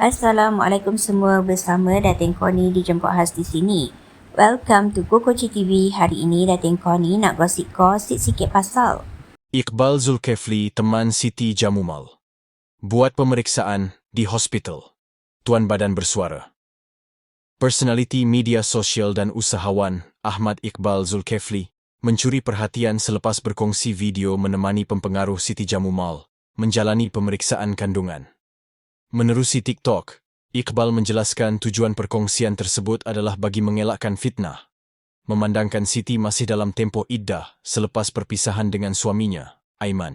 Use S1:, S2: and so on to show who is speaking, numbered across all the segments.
S1: Assalamualaikum semua bersama Datin Koni dijemput khas di sini. Welcome to Kokoci TV. Hari ini Datin Koni nak gosip-gosip sikit pasal.
S2: Iqbal Zulkefli, teman Siti Jamumal. Buat pemeriksaan di hospital. Tuan Badan bersuara. Personaliti media sosial dan usahawan Ahmad Iqbal Zulkefli mencuri perhatian selepas berkongsi video menemani pempengaruh Siti Jamumal menjalani pemeriksaan kandungan. Menerusi TikTok, Iqbal menjelaskan tujuan perkongsian tersebut adalah bagi mengelakkan fitnah. Memandangkan Siti masih dalam tempoh iddah selepas perpisahan dengan suaminya, Aiman.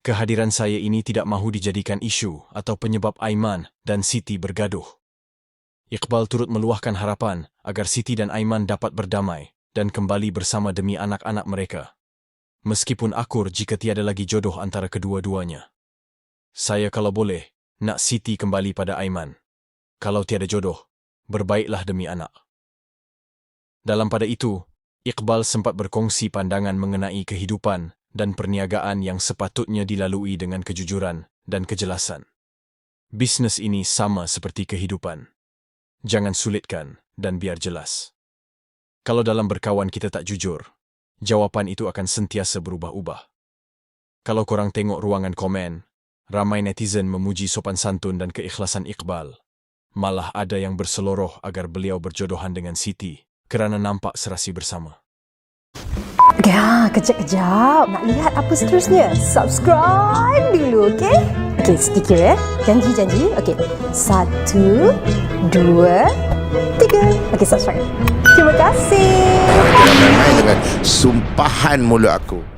S2: Kehadiran saya ini tidak mahu dijadikan isu atau penyebab Aiman dan Siti bergaduh. Iqbal turut meluahkan harapan agar Siti dan Aiman dapat berdamai dan kembali bersama demi anak-anak mereka. Meskipun akur jika tiada lagi jodoh antara kedua-duanya. Saya kalau boleh, nak Siti kembali pada Aiman. Kalau tiada jodoh, berbaiklah demi anak. Dalam pada itu, Iqbal sempat berkongsi pandangan mengenai kehidupan dan perniagaan yang sepatutnya dilalui dengan kejujuran dan kejelasan. Bisnes ini sama seperti kehidupan. Jangan sulitkan dan biar jelas. Kalau dalam berkawan kita tak jujur, jawapan itu akan sentiasa berubah-ubah. Kalau korang tengok ruangan komen, ramai netizen memuji sopan santun dan keikhlasan Iqbal. Malah ada yang berseloroh agar beliau berjodohan dengan Siti kerana nampak serasi bersama.
S3: Ya, kejap-kejap. Nak lihat apa seterusnya? Subscribe dulu, okey? Okey, sedikit ya. Janji-janji. Okey. Satu, dua, tiga. Okey, subscribe. Terima kasih.
S4: Dengan sumpahan mulut aku.